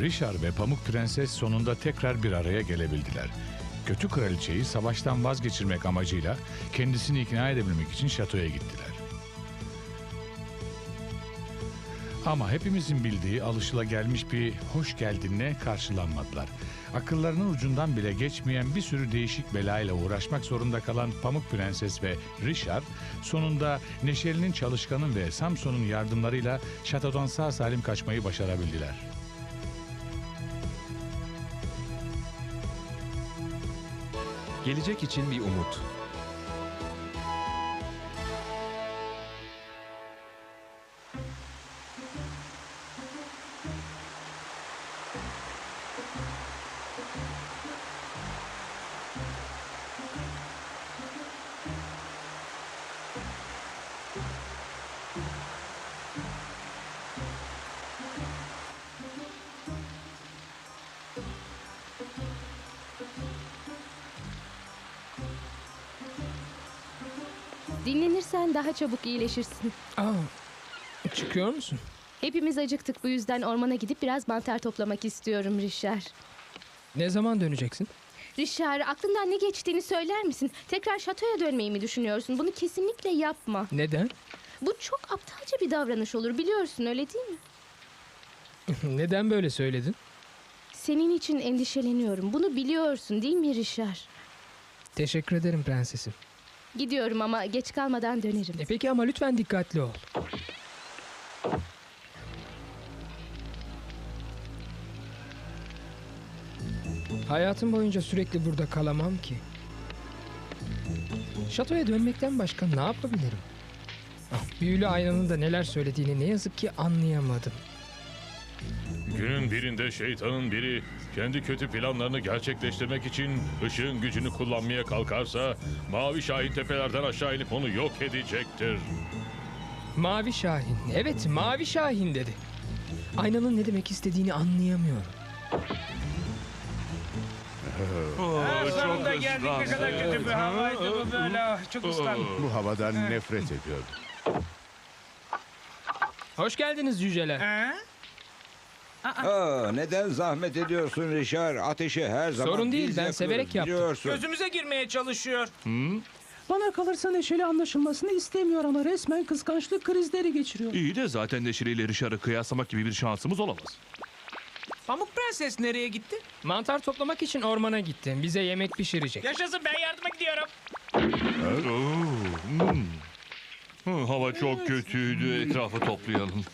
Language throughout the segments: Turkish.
Richard ve Pamuk Prenses sonunda tekrar bir araya gelebildiler. Kötü kraliçeyi savaştan vazgeçirmek amacıyla kendisini ikna edebilmek için şatoya gittiler. Ama hepimizin bildiği alışılagelmiş bir hoş geldinle karşılanmadılar. Akıllarının ucundan bile geçmeyen bir sürü değişik belayla uğraşmak zorunda kalan Pamuk Prenses ve Richard sonunda Neşeli'nin çalışkanın ve Samson'un yardımlarıyla şatodan sağ salim kaçmayı başarabildiler. Gelecek için bir umut. Dinlenirsen daha çabuk iyileşirsin. Aa, çıkıyor musun? Hepimiz acıktık bu yüzden ormana gidip biraz mantar toplamak istiyorum Richard. Ne zaman döneceksin? Richard aklından ne geçtiğini söyler misin? Tekrar şatoya dönmeyi mi düşünüyorsun? Bunu kesinlikle yapma. Neden? Bu çok aptalca bir davranış olur biliyorsun öyle değil mi? Neden böyle söyledin? Senin için endişeleniyorum. Bunu biliyorsun değil mi Richard? Teşekkür ederim prensesim. Gidiyorum ama geç kalmadan dönerim. E peki ama lütfen dikkatli ol. Hayatım boyunca sürekli burada kalamam ki. Şatoya dönmekten başka ne yapabilirim? Ah, büyülü aynanın da neler söylediğini ne yazık ki anlayamadım. Günün birinde şeytanın biri kendi kötü planlarını gerçekleştirmek için ışığın gücünü kullanmaya kalkarsa Mavi Şahin tepelerden aşağı inip onu yok edecektir. Mavi Şahin. Evet Mavi Şahin dedi. Aynanın ne demek istediğini anlayamıyorum. Sonunda geldik ne kadar kötü bir havaydı bu böyle. Ah, Çok ıslandım. Bu havadan nefret ediyorum. Hoş geldiniz cüceler. Ha? Aa, neden zahmet ediyorsun Richard? Ateşi her zaman Sorun değil, biz ben yakıyoruz, severek yaptım. biliyorsun. Gözümüze girmeye çalışıyor. Bana kalırsa Neşeli anlaşılmasını istemiyor ama resmen kıskançlık krizleri geçiriyor. İyi de zaten Neşeli ile Richard'ı kıyaslamak gibi bir şansımız olamaz. Pamuk Prenses nereye gitti? Mantar toplamak için ormana gittim. Bize yemek pişirecek. Yaşasın ben yardıma gidiyorum. Hı, hava çok kötüydü. Etrafı toplayalım.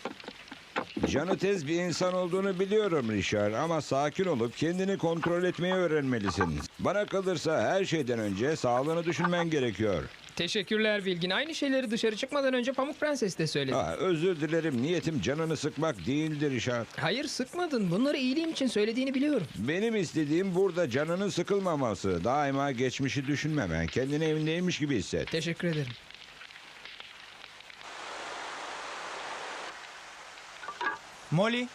Canı tez bir insan olduğunu biliyorum Richard ama sakin olup kendini kontrol etmeyi öğrenmelisin. Bana kalırsa her şeyden önce sağlığını düşünmen gerekiyor. Teşekkürler Bilgin. Aynı şeyleri dışarı çıkmadan önce Pamuk Prenses de söyledi. Aa, özür dilerim niyetim canını sıkmak değildi Richard. Hayır sıkmadın. Bunları iyiliğim için söylediğini biliyorum. Benim istediğim burada canının sıkılmaması. Daima geçmişi düşünmemen. Kendini evindeymiş gibi hisset. Teşekkür ederim. Molly.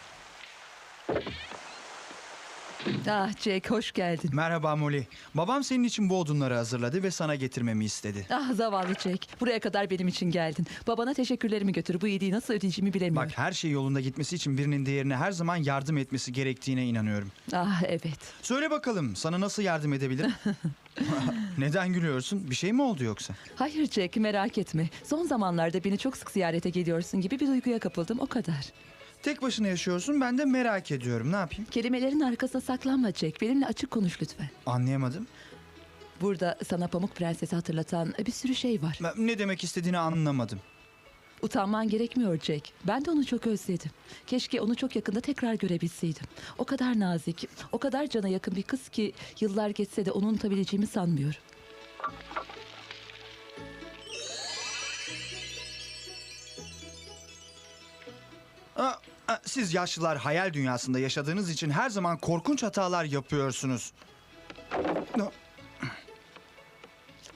Ah Jack hoş geldin. Merhaba Molly. Babam senin için bu odunları hazırladı ve sana getirmemi istedi. Ah zavallı Jack. Buraya kadar benim için geldin. Babana teşekkürlerimi götür. Bu iyiliği nasıl ödeyeceğimi bilemiyorum. Bak her şey yolunda gitmesi için birinin diğerine her zaman yardım etmesi gerektiğine inanıyorum. Ah evet. Söyle bakalım sana nasıl yardım edebilirim? Neden gülüyorsun? Bir şey mi oldu yoksa? Hayır Jack merak etme. Son zamanlarda beni çok sık ziyarete geliyorsun gibi bir duyguya kapıldım o kadar. Tek başına yaşıyorsun ben de merak ediyorum. Ne yapayım? Kelimelerin arkasına saklanma Jack. Benimle açık konuş lütfen. Anlayamadım. Burada sana Pamuk Prenses'i hatırlatan bir sürü şey var. Ben ne demek istediğini anlamadım. Utanman gerekmiyor Jack. Ben de onu çok özledim. Keşke onu çok yakında tekrar görebilseydim. O kadar nazik, o kadar cana yakın bir kız ki yıllar geçse de onu unutabileceğimi sanmıyorum. Aa, siz yaşlılar hayal dünyasında yaşadığınız için her zaman korkunç hatalar yapıyorsunuz.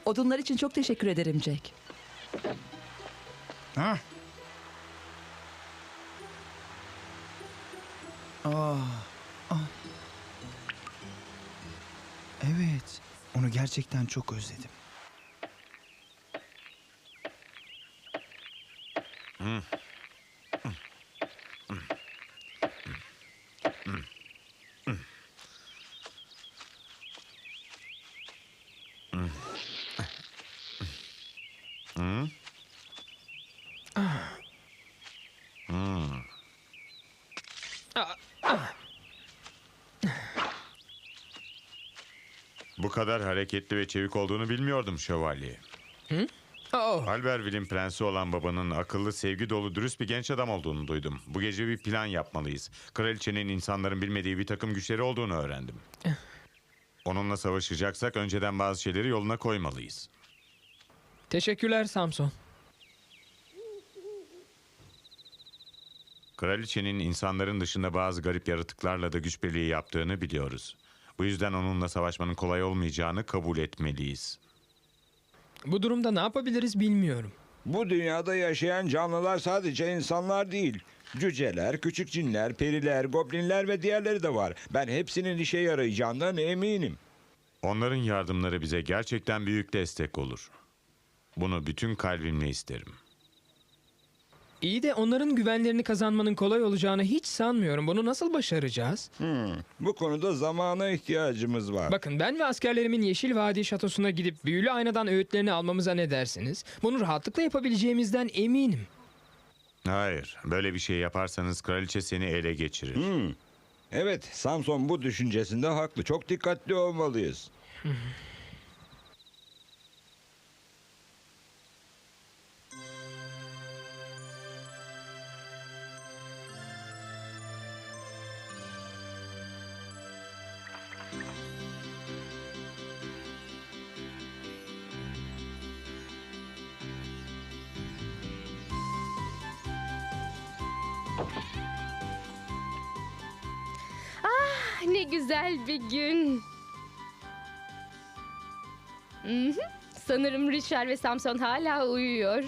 Odunlar için çok teşekkür ederim Jack. Ha? Aa, aa. Evet, onu gerçekten çok özledim. Bu kadar hareketli ve çevik olduğunu bilmiyordum şövalye. Oh, Alberville'in prensi olan babanın akıllı, sevgi dolu, dürüst bir genç adam olduğunu duydum. Bu gece bir plan yapmalıyız. Kraliçenin insanların bilmediği bir takım güçleri olduğunu öğrendim. Onunla savaşacaksak önceden bazı şeyleri yoluna koymalıyız. teşekkürler Samson. Kraliçenin insanların dışında bazı garip yaratıklarla da güç birliği yaptığını biliyoruz. Bu yüzden onunla savaşmanın kolay olmayacağını kabul etmeliyiz. Bu durumda ne yapabiliriz bilmiyorum. Bu dünyada yaşayan canlılar sadece insanlar değil. Cüceler, küçük cinler, periler, goblinler ve diğerleri de var. Ben hepsinin işe yarayacağından eminim. Onların yardımları bize gerçekten büyük destek olur. Bunu bütün kalbimle isterim. İyi de onların güvenlerini kazanmanın kolay olacağını hiç sanmıyorum. Bunu nasıl başaracağız? Bu konuda zamana ihtiyacımız var. Bakın ben ve askerlerimin Yeşil Vadi şatosuna gidip büyülü aynadan öğütlerini almamıza ne dersiniz? Bunu rahatlıkla yapabileceğimizden eminim. Hayır, böyle bir şey yaparsanız kraliçe seni ele geçirir. Evet, Samson bu düşüncesinde haklı. Çok dikkatli olmalıyız. Güzel bir gün. Mhm. Sanırım Richard ve Samson hala uyuyor.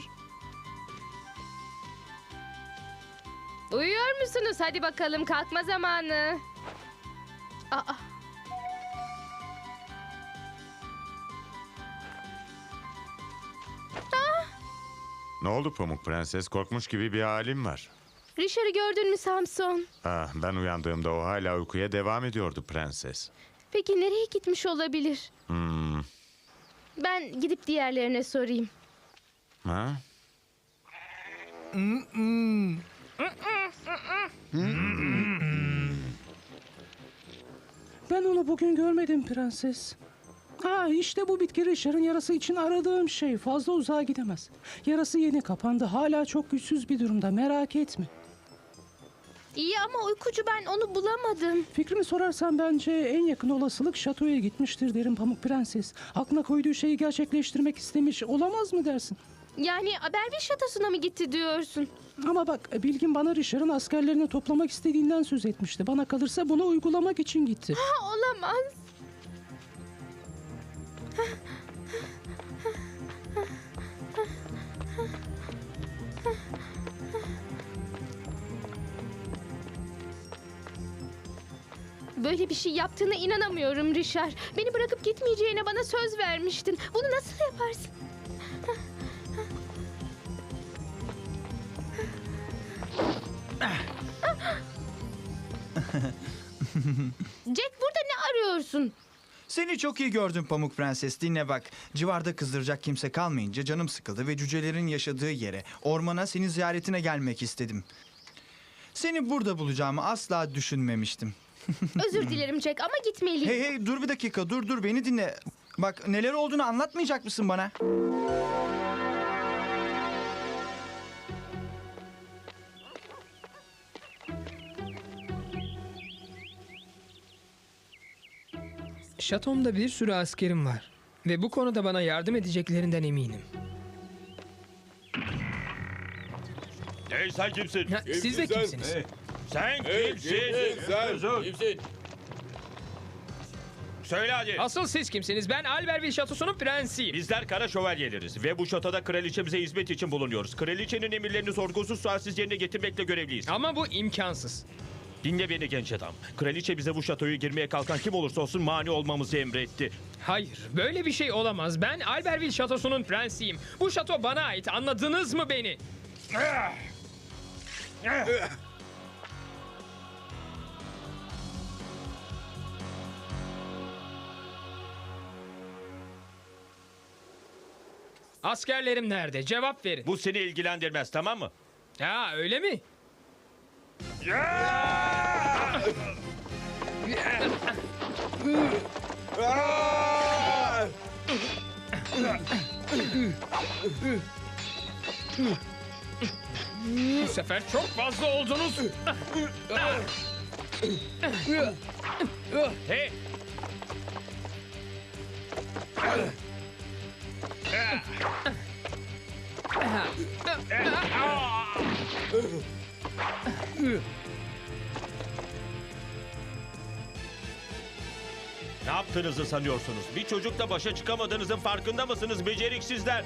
Uyuyor musunuz? Hadi bakalım kalkma zamanı. Aa, Ne oldu Pamuk Prenses? Korkmuş gibi bir halim var. Richard'ı gördün mü Samson? Ah, ben uyandığımda o hala uykuya devam ediyordu prenses. Peki nereye gitmiş olabilir? Hmm. Ben gidip diğerlerine sorayım. Ha? Ben onu bugün görmedim prenses. Ha işte bu bitki Richard'ın yarası için aradığım şey. Fazla uzağa gidemez. Yarası yeni kapandı. Hala çok güçsüz bir durumda. Merak etme. İyi ama uykucu ben onu bulamadım. Fikrimi sorarsan bence en yakın olasılık şatoya gitmiştir derim Pamuk Prenses. Aklına koyduğu şeyi gerçekleştirmek istemiş olamaz mı dersin? Yani Aberville şatosuna mı gitti diyorsun? Ama bak Bilgin bana Richard'ın askerlerini toplamak istediğinden söz etmişti. Bana kalırsa bunu uygulamak için gitti. Ha, olamaz. Böyle bir şey yaptığına inanamıyorum Richard. Beni bırakıp gitmeyeceğine bana söz vermiştin. Bunu nasıl yaparsın? Jack burada ne arıyorsun? Seni çok iyi gördüm Pamuk Prenses. Dinle bak. Civarda kızdıracak kimse kalmayınca canım sıkıldı ve cücelerin yaşadığı yere, ormana senin ziyaretine gelmek istedim. Seni burada bulacağımı asla düşünmemiştim. Özür dilerim Jack ama gitmeliyim. Hey hey dur bir dakika dur dur beni dinle. Bak neler olduğunu anlatmayacak mısın bana? Şatomda bir sürü askerim var. Ve bu konuda bana yardım edeceklerinden eminim. Hey sen kimsin? Ha, siz de kimsiniz? Sen kimsin? Kimsin? Söyle hadi. Asıl siz kimsiniz? Ben Alberville şatosunun prensiyim. Bizler kara şövalyeleriz ve bu şatoda kraliçemize hizmet için bulunuyoruz. Kraliçenin emirlerini sorgusuz sualsiz yerine getirmekle görevliyiz. Ama bu imkansız. Dinle beni genç adam. Kraliçe bize bu şatoyu girmeye kalkan kim olursa olsun mani olmamızı emretti. Hayır, böyle bir şey olamaz. Ben Alberville şatosunun prensiyim. Bu şato bana ait. Anladınız mı beni? Askerlerim nerede? Cevap verin. Bu seni ilgilendirmez tamam mı? Ha öyle mi? Bu sefer çok fazla oldunuz. hey! Ne yaptığınızı sanıyorsunuz? Bir çocukla başa çıkamadığınızın farkında mısınız beceriksizler?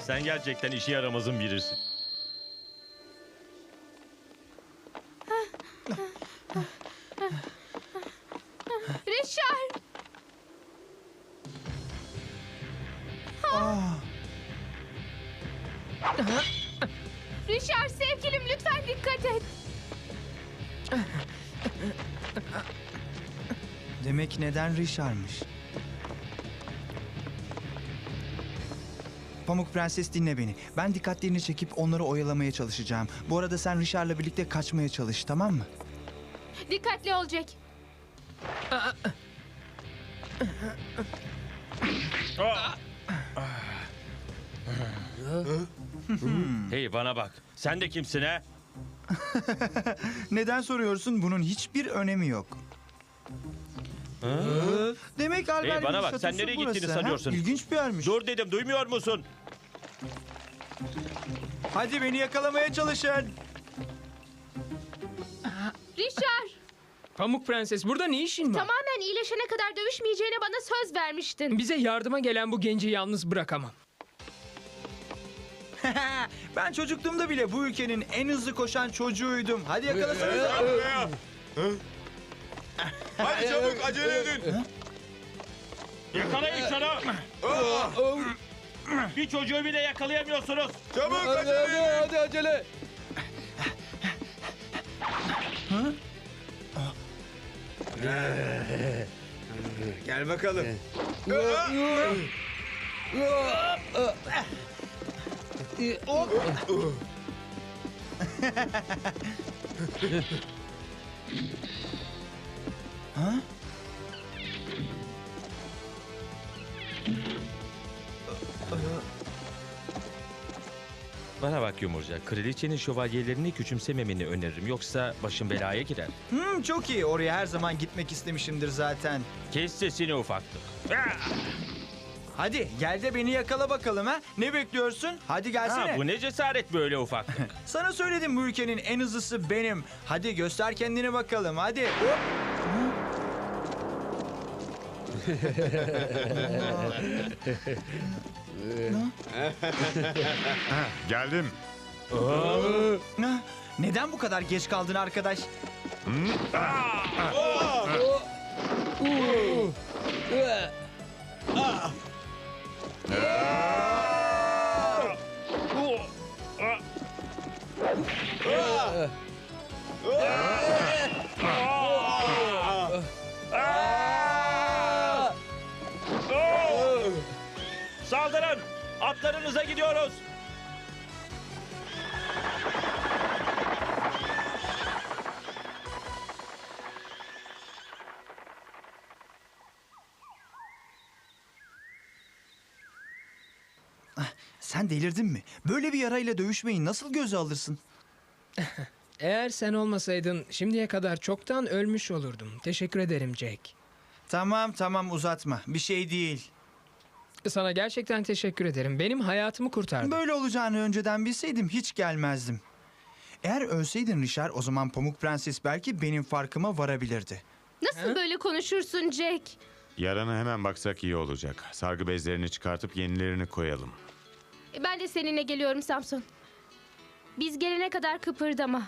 Sen gerçekten işe yaramazın birisin. Neden Richard'mış? Pamuk Prenses dinle beni. Ben dikkatlerini çekip onları oyalamaya çalışacağım. Bu arada sen Richard'la birlikte kaçmaya çalış tamam mı? Dikkatli ol Jack. Hey bana bak. Sen de kimsin ha? Neden soruyorsun? Bunun hiçbir önemi yok. Demek Albert'in Hey bana bak, sen nereye gittiğini sanıyorsun? İlginç bir yermiş. Dur dedim duymuyor musun? Hadi beni yakalamaya çalışın. Richard! Pamuk Prenses burada ne işin var? Tamamen iyileşene kadar dövüşmeyeceğine bana söz vermiştin. Bize yardıma gelen bu genci yalnız bırakamam. ben çocukluğumda bile bu ülkenin en hızlı koşan çocuğuydum. Hadi yakalasanıza. Hadi çabuk acele edin. Yakalayın şunu. Bir çocuğu bile yakalayamıyorsunuz. Çabuk acele edin. Gel bakalım. Bana bak Yumurcak. Kraliçenin şövalyelerini küçümsememeni öneririm. Yoksa başın belaya girer. Hmm, çok iyi. Oraya her zaman gitmek istemişimdir zaten. Kes sesini ufaklık. Hadi gel de beni yakala bakalım ha. Ne bekliyorsun? Hadi gelsene. Ha, bu ne cesaret böyle ufaklık. Sana söyledim bu ülkenin en hızlısı benim. Hadi göster kendini bakalım hadi. Hop. Geldim. Ne? Neden bu kadar geç kaldın arkadaş? Atlarınıza gidiyoruz. Sen delirdin mi? Böyle bir yarayla dövüşmeyi nasıl göze alırsın? Eğer sen olmasaydın şimdiye kadar çoktan ölmüş olurdum. Teşekkür ederim Jack. Tamam tamam uzatma. Bir şey değil. Sana gerçekten teşekkür ederim. Benim hayatımı kurtardın. Böyle olacağını önceden bilseydim hiç gelmezdim. Eğer ölseydin Richard o zaman Pamuk Prenses belki benim farkıma varabilirdi. Nasıl böyle konuşursun Jack? Yarana hemen baksak iyi olacak. Sargı bezlerini çıkartıp yenilerini koyalım. E, Ben de seninle geliyorum Samson. Biz gelene kadar kıpırdama.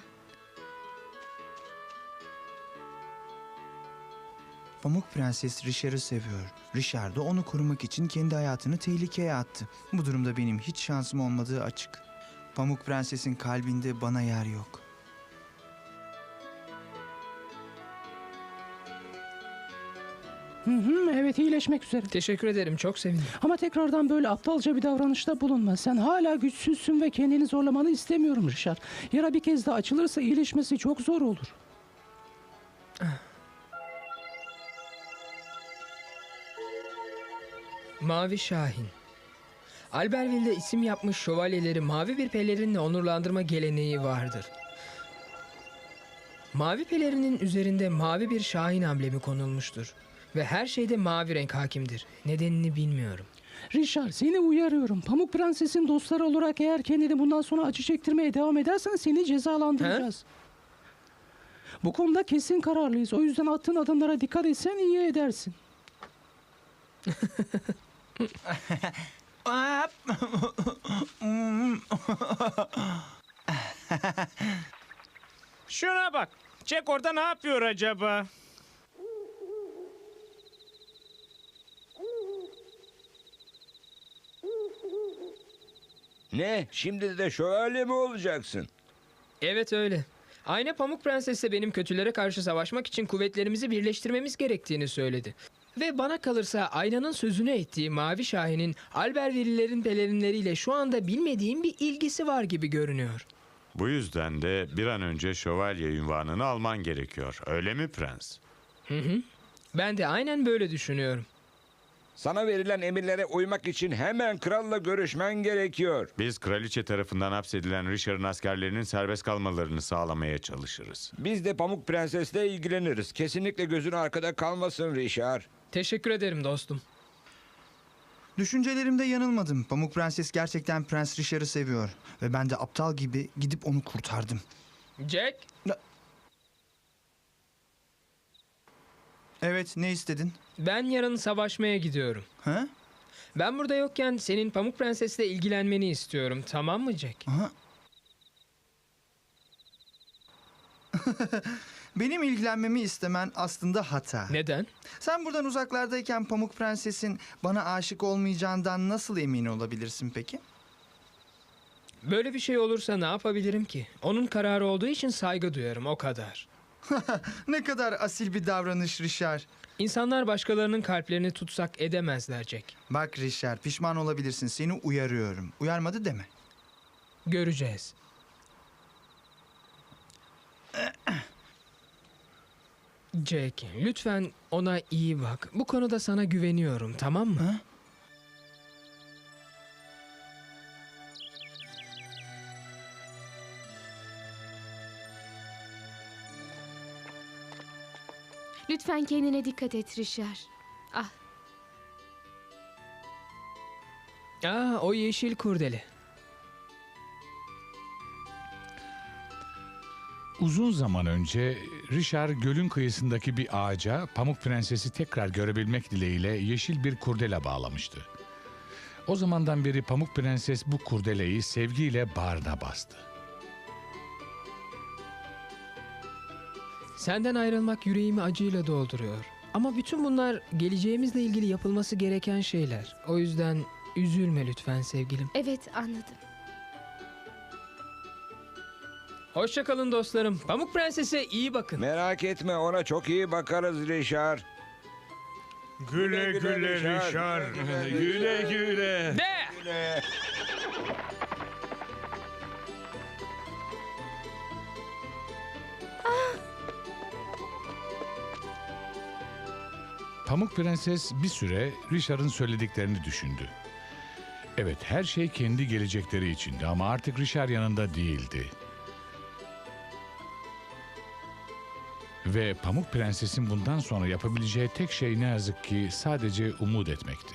Pamuk Prenses Richard'ı seviyor. Richard da onu korumak için kendi hayatını tehlikeye attı. Bu durumda benim hiç şansım olmadığı açık. Pamuk Prenses'in kalbinde bana yer yok. Hı hı, evet iyileşmek üzere. Teşekkür ederim çok sevindim. Ama tekrardan böyle aptalca bir davranışta bulunma. Sen hala güçsüzsün ve kendini zorlamanı istemiyorum Richard. Yara bir kez daha açılırsa iyileşmesi çok zor olur. Mavi Şahin. Alberville'de isim yapmış şövalyeleri mavi bir pelerinle onurlandırma geleneği vardır. Mavi pelerinin üzerinde mavi bir şahin amblemi konulmuştur. Ve her şeyde mavi renk hakimdir. Nedenini bilmiyorum. Richard seni uyarıyorum. Pamuk Prenses'in dostları olarak eğer kendini bundan sonra acı çektirmeye devam edersen seni cezalandıracağız. Bu konuda kesin kararlıyız. O yüzden attığın adımlara dikkat etsen iyi edersin. Şuna bak. Jack orada ne yapıyor acaba? Ne? Şimdi de şövalye mi olacaksın? Evet öyle. Ayna Pamuk Prenses de benim kötülere karşı savaşmak için kuvvetlerimizi birleştirmemiz gerektiğini söyledi. Ve bana kalırsa Aynanın sözünü ettiği Mavi Şahin'in Alberville'lerin pelerinleriyle şu anda bilmediğim bir ilgisi var gibi görünüyor. Bu yüzden de bir an önce şövalye ünvanını alman gerekiyor. Öyle mi prens? Ben de aynen böyle düşünüyorum. Sana verilen emirlere uymak için hemen kralla görüşmen gerekiyor. Biz kraliçe tarafından hapsedilen Richard'ın askerlerinin serbest kalmalarını sağlamaya çalışırız. Biz de Pamuk Prenses'le ilgileniriz. Kesinlikle gözün arkada kalmasın Richard. Teşekkür ederim dostum. Düşüncelerimde yanılmadım. Pamuk Prenses gerçekten Prens Richard'ı seviyor. Ve ben de aptal gibi gidip onu kurtardım. Jack, Evet ne istedin? ben yarın savaşmaya gidiyorum. Ha? Ben burada yokken senin Pamuk Prenses'le ilgilenmeni istiyorum. Tamam mı Jack? Aha. Benim ilgilenmemi istemen aslında hata. Neden? Sen buradan uzaklardayken Pamuk Prenses'in bana aşık olmayacağından nasıl emin olabilirsin peki? Böyle bir şey olursa ne yapabilirim ki? Onun kararı olduğu için saygı duyarım o kadar. Ne kadar asil bir davranış Richard. İnsanlar başkalarının kalplerini tutsak edemezler Jack. Bak Richard pişman olabilirsin seni uyarıyorum. Uyarmadı deme. Göreceğiz. Jack, lütfen ona iyi bak. Bu konuda sana güveniyorum, tamam mı? Ha? Lütfen kendine dikkat et Richard. Ah, Aa, o yeşil kurdele. Uzun zaman önce Richard gölün kıyısındaki bir ağaca Pamuk Prenses'i tekrar görebilmek dileğiyle yeşil bir kurdele bağlamıştı. O zamandan beri Pamuk Prenses bu kurdeleyi sevgiyle bağrına bastı. Senden ayrılmak yüreğimi acıyla dolduruyor. Ama bütün bunlar geleceğimizle ilgili yapılması gereken şeyler. O yüzden üzülme lütfen sevgilim. evet anladım. Hoşçakalın dostlarım. Pamuk Prenses'e iyi bakın. Merak etme ona çok iyi bakarız Richard. Güle güle güle Richard. Richard. Güle güle. De! Pamuk Prenses bir süre Richard'ın söylediklerini düşündü. Evet her şey kendi gelecekleri içindi ama artık Richard yanında değildi. Ve Pamuk Prenses'in bundan sonra yapabileceği tek şey ne yazık ki sadece umut etmekti.